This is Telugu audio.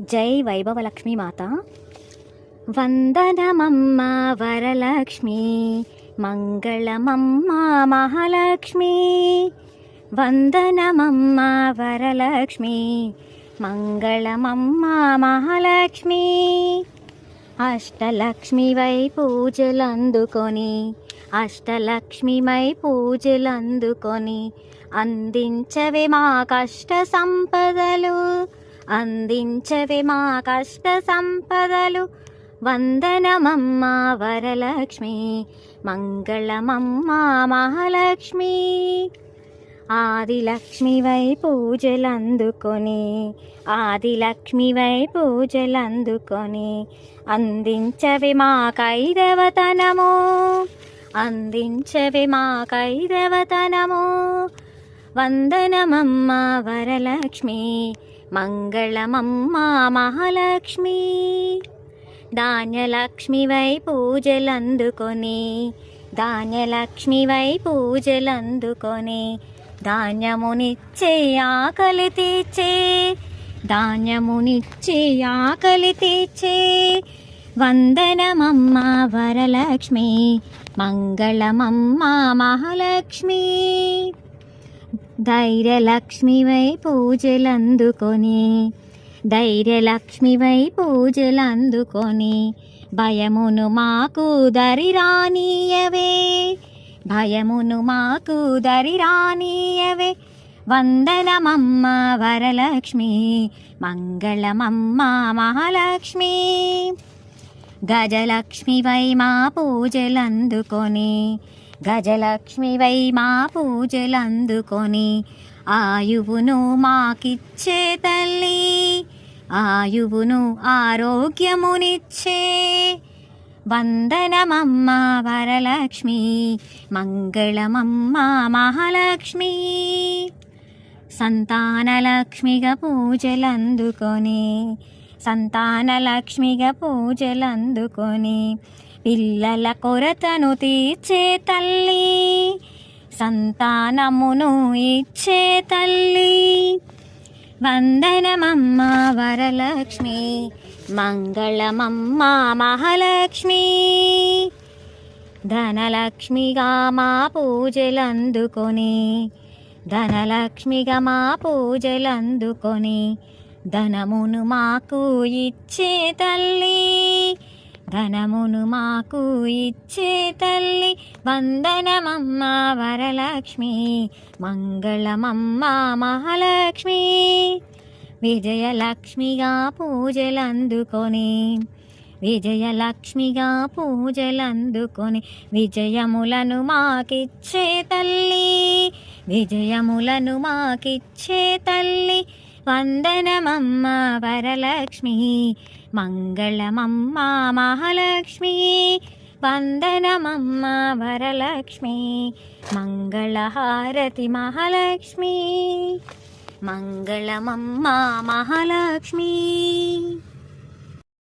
జై వైభవలక్ష్మి మాత. వందనమమ్మ వరలక్ష్మి. మంగళమమ్మ మహాలక్ష్మి. వందనమమ్మ వరలక్ష్మి. మంగళమమ్మ మహాలక్ష్మి. అష్టలక్ష్మివై పూజలందుకొని అష్టలక్ష్మిమై పూజలందుకొని అందించవే మా కష్ట సంపదలు. అందించవే మా కష్ట సంపదలు. వందనమమ్మా వరలక్ష్మి మంగళమమ్మా మహాలక్ష్మి. ఆదిలక్ష్మివై పూజలందుకొని ఆదిలక్ష్మివై పూజలందుకొని అందించవి మా కైరవతనము అందించవి మా కైరవతనము వందనమమ్మ వరలక్ష్మి మంగళమమ్మా మహాలక్ష్మి. ధాన్యలక్ష్మివై పూజలందుకొని ధాన్యలక్ష్మివై పూజలందుకొని ధాన్యమునిచ్చే ఆకలి తీర్చే ధాన్యమునిచ్చే ఆకలి తీర్చే. వందనమమ్మ వరలక్ష్మి మంగళమమ్మ మహాలక్ష్మి. ధైర్యలక్ష్మివై పూజలందుకొని. ధైర్యలక్ష్మివై పూజలందుకొని. భయమును మాకు దరిరానీయవే. భయమును మాకు దరిరానీయవే. వందనమమ్మ వరలక్ష్మి మంగళమమ్మ మహాలక్ష్మి. గజలక్ష్మివై మా పూజలందుకొని. గజలక్ష్మివై మా పూజలందుకొని ఆయువును మాకిచ్చే తల్లి ఆయువును ఆరోగ్యమునిచ్చే వందనమమ్మ వరలక్ష్మి మంగళమమ్మ మహాలక్ష్మి. సంతానలక్ష్మిగా పూజలందుకొని సంతానలక్ష్మిగా పూజలందుకొని పిల్లల కొరతను తీర్చే తల్లి సంతానమును ఇచ్చే తల్లి. వందనమమ్మ వరలక్ష్మి మంగళమమ్మ మహాలక్ష్మి. ధనలక్ష్మిగా మా పూజలందుకొని ధనలక్ష్మిగా మా పూజలందుకొని ధనమును మాకు ఇచ్చే తల్లి. ధనమును మాకు ఇచ్చే తల్లి వందనమమ్మ వరలక్ష్మి మంగళమమ్మ మహాలక్ష్మి. విజయలక్ష్మిగా పూజలందుకొని విజయలక్ష్మిగా పూజలందుకొని విజయములను మాకిచ్చే తల్లి విజయములను మాకిచ్చే తల్లి వందనమమ్మ వరలక్ష్మి మంగళమమ్మ మహాలక్ష్మి వందనమమ్మ వరలక్ష్మి మంగళహారతి మహాలక్ష్మి మంగళమమ్మ మహాలక్ష్మి.